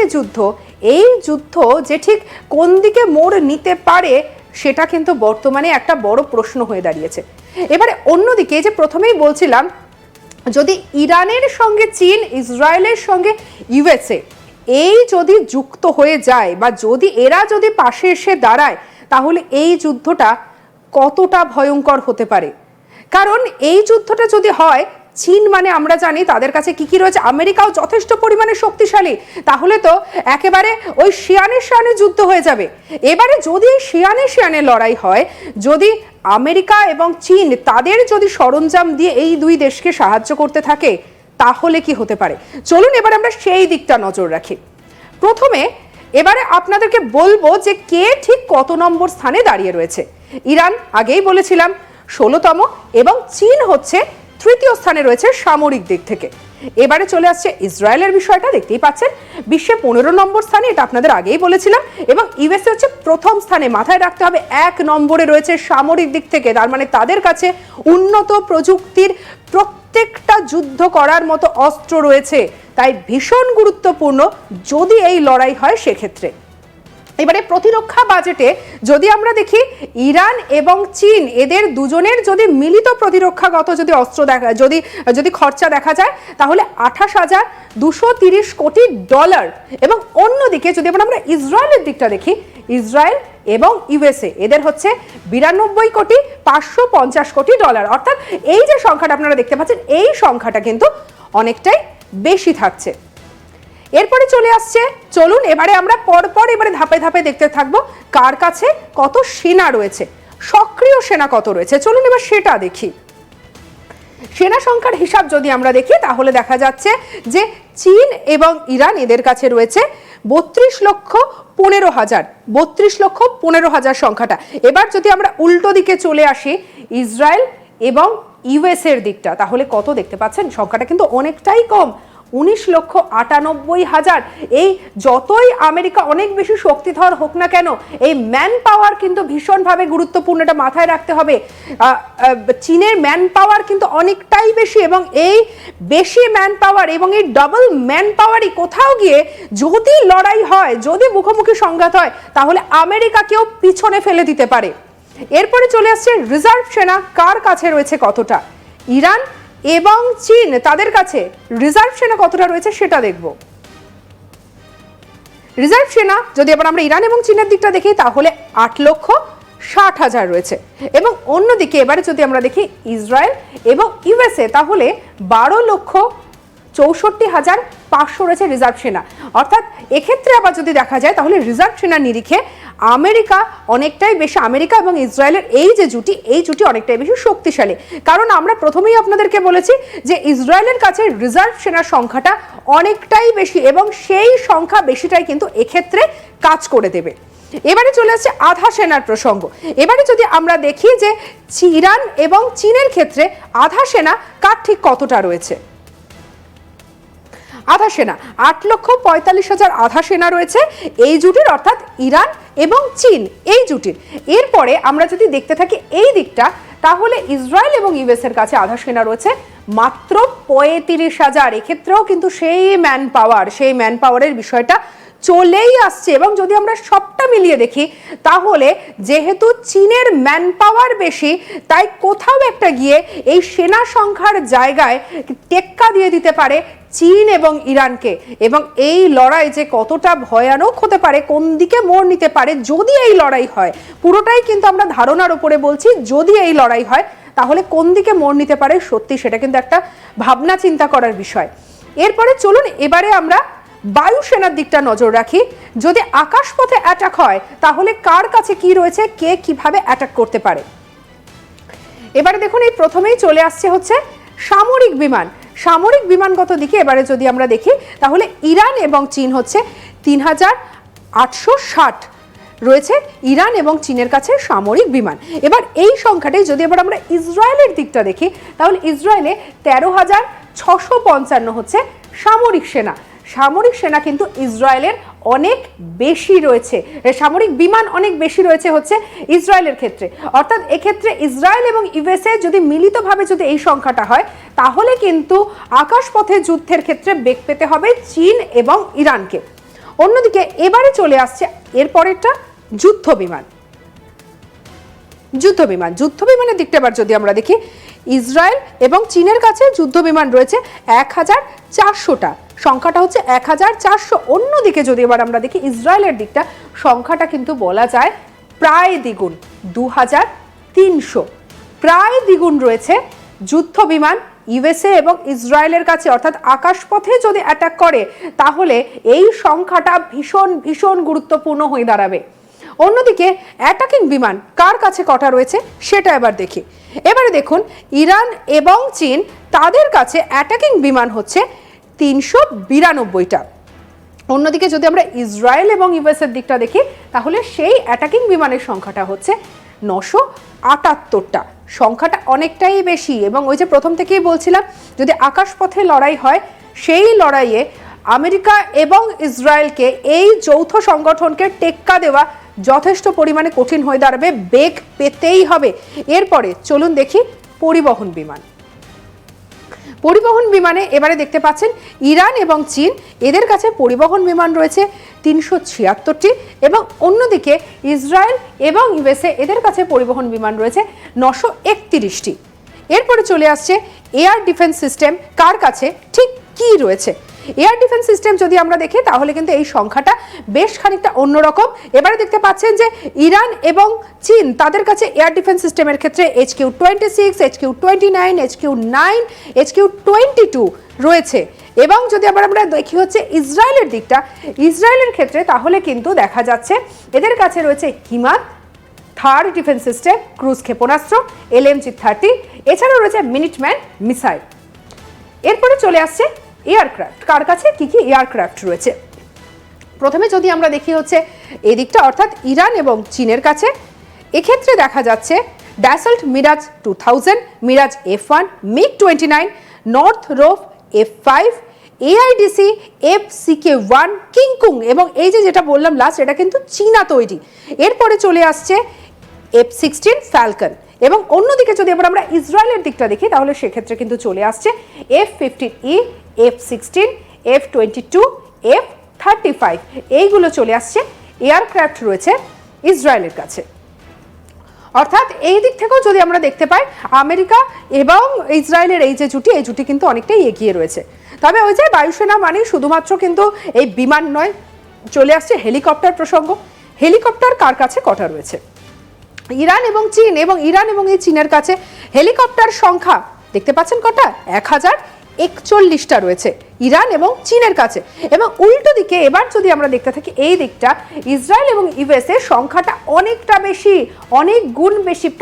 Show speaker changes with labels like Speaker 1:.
Speaker 1: যে যুদ্ধ, এই যুদ্ধ যে ঠিক কোন দিকে মোড় নিতে পারে সেটা কিন্তু বর্তমানে একটা বড় প্রশ্ন হয়ে দাঁড়িয়েছে। এবারে অন্যদিকে যে প্রথমেই বলছিলাম, যদি ইরানের সঙ্গে চীন, ইসরায়েলের সঙ্গে ইউএসএ এই যদি যুক্ত হয়ে যায় বা যদি এরা যদি পাশে এসে দাঁড়ায়, তাহলে এই যুদ্ধটা কতটা ভয়ঙ্কর হতে পারে? কারণ এই যুদ্ধটা যদি হয় চীন মানে আমরা জানি তাদের কাছে কি কি রয়েছে। আমেরিকাও যথেষ্ট পরিমাণে শক্তিশালী। তাহলে তো একেবারে ওই শিয়ানে শিয়ানে যুদ্ধ হয়ে যাবে। এবারে যদি শিয়ানে শিয়ানে লড়াই হয়, যদি আমেরিকা এবং চীন তাদের যদি সরঞ্জাম দিয়ে এই দুই দেশকে সাহায্য করতে থাকে, তাহলে কি হতে পারে? চলুন এবার আমরা সেই দিকটা নজর রাখি। প্রথমে এবারে আপনাদেরকে বলব যে কে ঠিক কত নম্বর স্থানে দাঁড়িয়ে রয়েছে। ইরান আগেই বলেছিলাম, ষোলোতম এবং চীন হচ্ছে তৃতীয় স্থানে রয়েছে সামরিক দিক থেকে। এবারে চলে আসছে ইসরায়েলের বিষয়টা, দেখতেই পাচ্ছেন। বিশ্বে পনেরো নম্বর স্থানে, এটা আপনাদের আগেই বলেছিলাম, এবং ইউএসএ হচ্ছে প্রথম স্থানে। মাথায় রাখতে হবে, এক নম্বরে রয়েছে সামরিক দিক থেকে। তার মানে তাদের কাছে উন্নত প্রযুক্তির প্রত্যেকটা যুদ্ধ করার মতো অস্ত্র রয়েছে। তাই ভীষণ গুরুত্বপূর্ণ, যদি এই লড়াই হয় সেক্ষেত্রে। এবারে প্রতিরক্ষা বাজেটে যদি আমরা দেখি ইরান এবং চীন, এদের দুজনের যদি মিলিত প্রতিরক্ষাগত যদি অস্ত্র দেখা, যদি যদি খরচা দেখা যায়, তাহলে আঠাশ হাজার দুশো তিরিশ কোটি ডলার। এবং অন্যদিকে যদি আমরা ইসরায়েলের দিকটা দেখি, ইসরায়েল এবং ইউএসএ, এদের হচ্ছে বিরানব্বই কোটি পাঁচশো পঞ্চাশ কোটি ডলার। অর্থাৎ এই যে সংখ্যাটা আপনারা দেখতে পাচ্ছেন, এই সংখ্যাটা কিন্তু অনেকটাই বেশি থাকছে। এরপরে চলে আসছে, চলুন এবারে আমরা পরপর এবারে ধাপে ধাপে দেখতে থাকব কার কাছে কত সেনা রয়েছে, সক্রিয় সেনা কত রয়েছে। চলুন এবার সেটা দেখি। সেনা সংখ্যার হিসাব যদি আমরা দেখি, তাহলে দেখা যাচ্ছে যে চীন এবং ইরান এদের কাছে রয়েছে বত্রিশ লক্ষ পনেরো হাজার, বত্রিশ লক্ষ পনেরো হাজার সংখ্যাটা। এবার যদি আমরা উল্টো দিকে চলে আসি, ইসরায়েল এবং ইউএসের দিকটা, তাহলে কত দেখতে পাচ্ছেন? সংখ্যাটা কিন্তু অনেকটাই কম। উনিশ লক্ষ আটানব্বই হাজার। এই যতই আমেরিকা অনেক বেশি শক্তিধর হোক না কেন, এই ম্যান পাওয়ার কিন্তু ভীষণভাবে গুরুত্বপূর্ণ এটা মাথায় রাখতে হবে। চীনের ম্যান পাওয়ার কিন্তু অনেকটাই বেশি এবং এই বেশি ম্যান পাওয়ার এবং এই ডাবল ম্যান পাওয়ারই কোথাও গিয়ে যদি লড়াই হয়, যদি মুখোমুখি সংঘাত হয়, তাহলে আমেরিকাকেও পিছনে ফেলে দিতে পারে। এরপরে চলে আসছে রিজার্ভ সেনা, কার কাছে রয়েছে কতটা? ইরান এবং চীন, তাদের কাছে রিজার্ভ সেনা কতটা রয়েছে সেটা দেখব। রিজার্ভ সেনা, যদি আবার আমরা ইরান এবং চীনের দিকটা দেখি, তাহলে আট লক্ষ ষাট হাজার রয়েছে। এবং অন্যদিকে এবারে যদি আমরা দেখি ইসরায়েল এবং ইউএসএ, তাহলে বারো লক্ষ চৌষট্টি হাজার পাঁচশো রয়েছে রিজার্ভ সেনা। অর্থাৎ এক্ষেত্রে আবার যদি দেখা যায়, তাহলে রিজার্ভ সেনার নিরিখে আমেরিকা অনেকটাই বেশি, আমেরিকা এবং ইসরায়েলের এই যে জুটি, এই জুটি অনেকটাই বেশি শক্তিশালী। কারণ আমরা প্রথমেই আপনাদেরকে বলেছি যে ইসরায়েলের কাছে রিজার্ভ সেনার সংখ্যাটা অনেকটাই বেশি এবং সেই সংখ্যা বেশিটাই কিন্তু এক্ষেত্রে কাজ করে দেবে। এবারে চলে আসছে আধা সেনার প্রসঙ্গ। এবারে যদি আমরা দেখি যে ইরান এবং চীনের ক্ষেত্রে আধা সেনা কার ঠিক কতটা রয়েছে? আধা সেনা। আট লক্ষ পঁয়তাল্লিশ হাজার আধা সেনা রয়েছে এই জুটির, অর্থাৎ ইরান এবং চীন এই জুটির। এরপরে আমরা যদি দেখতে থাকি এই দিকটা, তাহলে ইসরায়েল এবং ইউএসের কাছে আধা সেনা রয়েছে। মাত্র পঁয়ত্রিশ হাজার। এক্ষেত্রেও কিন্তু সেই ম্যান পাওয়ার সেই ম্যান পাওয়ারের বিষয়টা চলেই আসছে এবং যদি আমরা সবটা মিলিয়ে দেখি, তাহলে যেহেতু চীনের ম্যান পাওয়ার বেশি, তাই কোথাও একটা গিয়ে এই সেনা সংখ্যার জায়গায় টেক্কা দিয়ে দিতে পারে চীন এবং ইরানকে। এবং এই লড়াই যে কতটা ভয়ানক হতে পারে, কোন দিকে মোড় নিতে পারে, যদি এই লড়াই হয়, পুরোটাই কিন্তু আমরা ধারণার উপরে বলছি, যদি এই লড়াই হয়, তাহলে কোন দিকে মোড় নিতে পারে সত্যি সেটা কিন্তু একটা ভাবনা চিন্তা করার বিষয়। এরপরে চলুন, এবারে আমরা বায়ুসেনার দিকটা নজর রাখি। যদি আকাশপথে অ্যাটাক হয়, তাহলে কার কাছে কি রয়েছে, কে কীভাবে অ্যাটাক করতে পারে? এবারে দেখুন, এই প্রথমেই চলে আসছে হচ্ছে সামরিক বিমান। সামরিক বিমানগত দিকে এবারে যদি আমরা দেখি, তাহলে ইরান এবং চীন হচ্ছে তিন হাজার আটশো ষাট রয়েছে ইরান এবং চীনের কাছে সামরিক বিমান। এবার এই সংখ্যাটাই যদি এবার আমরা ইসরায়েলের দিকটা দেখি, তাহলে ইসরায়েলে তেরো হাজার ছশো পঞ্চান্ন হচ্ছে সামরিক সেনা। সামরিক সেনা কিন্তু ইসরায়েলের অনেক বেশি রয়েছে। সামরিক বিমান অনেক বেশি রয়েছে হচ্ছে ইসরায়েলের ক্ষেত্রে। অর্থাৎ এক্ষেত্রে ইসরায়েল এবং ইউএসএ যদি মিলিতভাবে যদি এই সংখ্যাটা হয়, তাহলে কিন্তু আকাশপথে যুদ্ধের ক্ষেত্রে বেগ পেতে হবে চীন এবং ইরানকে। অন্যদিকে এবারে চলে আসছে এরপরেরটা যুদ্ধ বিমান। যুদ্ধ বিমান। যুদ্ধ বিমানের দিকটা এবার যদি আমরা দেখি, ইসরায়েল এবং চীনের কাছে যুদ্ধ বিমান রয়েছে এক হাজার চারশোটা। সংখ্যাটা হচ্ছে এক হাজার চারশো অন্যদিকে যদি এবার আমরা দেখি ইসরায়েলের দিকটা, সংখ্যাটা কিন্তু বলা যায় প্রায় দ্বিগুণ দু হাজার তিনশো। প্রায় দ্বিগুণ রয়েছে যুদ্ধ বিমান ইউএসএ এবং ইসরায়েলের কাছে। অর্থাৎ আকাশপথে যদি অ্যাটাক করে, তাহলে এই সংখ্যাটা ভীষণ ভীষণ গুরুত্বপূর্ণ হয়ে দাঁড়াবে। অন্যদিকে অ্যাটাকিং বিমান, কার কাছে কটা রয়েছে সেটা এবার দেখি। এবারে দেখুন, ইরান এবং চীন তাদের কাছে অ্যাটাকিং বিমান হচ্ছে তিনশো বিরানব্বইটা। অন্যদিকে যদি আমরা ইসরায়েল এবং ইউএস এর দিকটা দেখি, তাহলে সেই অ্যাটাকিং বিমানের সংখ্যাটা হচ্ছে নশো আটাত্তরটা। সংখ্যাটা অনেকটাই বেশি এবং ওই যে প্রথম থেকেই বলছিলাম, যদি আকাশপথে লড়াই হয়, সেই লড়াইয়ে আমেরিকা এবং ইসরায়েলকে এই যৌথ সংগঠনকে টেক্কা দেওয়া যথেষ্ট পরিমাণে কঠিন হয়ে দাঁড়াবে, বেগ পেতেই হবে। এরপরে চলুন দেখি পরিবহন বিমান। পরিবহন বিমানে এবারে দেখতে পাচ্ছেন ইরান এবং চীন। এদের কাছে পরিবহন বিমান রয়েছে তিনশো ছিয়াত্তরটি এবং অন্যদিকে ইসরায়েল এবং ইউএসএ এদের কাছে পরিবহন বিমান রয়েছে নশো একত্রিশটি। এরপরে চলে আসছে এয়ার ডিফেন্স সিস্টেম। কার কাছে? ঠিক কি রয়েছে? এয়ার ডিফেন্স সিস্টেম যদি আমরা দেখি, তাহলে কিন্তু এই সংখ্যাটা বেশ খানিকটা অন্যরকম। এবারে দেখতে পাচ্ছেন যে ইরান এবং চীন তাদের কাছে এয়ার ডিফেন্স সিস্টেমের ক্ষেত্রে H Q twenty six, H Q twenty nine, H Q nine, H Q twenty two রয়েছে। এবং যদি আবার আমরা দেখি হচ্ছে ইসরায়েলের দিকটা, ইসরায়েলের ক্ষেত্রে তাহলে কিন্তু দেখা যাচ্ছে এদের কাছে রয়েছে হিমাত, থার্ড ডিফেন্স সিস্টেম, ক্রুজ ক্ষেপণাস্ত্র, এলএমজি থার্টি, এছাড়াও রয়েছে মিনিটম্যান মিসাইল। এরপরে চলে আসছে এয়ারক্রাফট। কার কাছে? কি কি এয়ারক্রাফট রয়েছে? প্রথমে যদি আমরা দেখি হচ্ছে এই দিকটা অর্থাৎ ইরান এবং চীনের কাছে, এক্ষেত্রে দেখা যাচ্ছে Dassault Mirage two thousand Mirage F one MiG twenty nine Northrop F five AIDC F CK one কিংকুং এবং এই যে যেটা বললাম লাস্ট এটা কিন্তু চীনা তৈরি। এরপরে চলে আসছে এফ সিক্সটিন ফ্যালকন এবং অন্যদিকে যদি এবার আমরা ইসরায়েলের দিকটা দেখি, তাহলে সেক্ষেত্রে কিন্তু চলে আসছে F fifteen E F sixteen F twenty two F thirty five এইগুলো চলে আসছে এয়ারক্রাফট রয়েছে ইসরায়েলের কাছে। অর্থাৎ এই দিক থেকেও যদি আমরা দেখতে পাই, আমেরিকা এবং ইসরায়েলের এই যে জুটি, এই জুটি কিন্তু অনেকটাই এগিয়ে রয়েছে। তবে ওই যে বায়ুসেনা মানে শুধুমাত্র কিন্তু এই বিমান নয়, চলে আসছে হেলিকপ্টার প্রসঙ্গ। হেলিকপ্টার কার কাছে কটা রয়েছে? ইরান এবং চীন এবং ইরান এবং এই চীনের কাছে হেলিকপ্টার সংখ্যা, দেখতে পাচ্ছেন কটা? এক হাজার একচল্লিশটা রয়েছে ইরান এবং চীনের কাছে। এবং উল্টো দিকে এবার যদি আমরা দেখতে থাকি, এই দিকটা ইসরায়েল এবং ইউএসএ সংখ্যাটা অনেকটা বেশি, অনেক গুণ বেশি।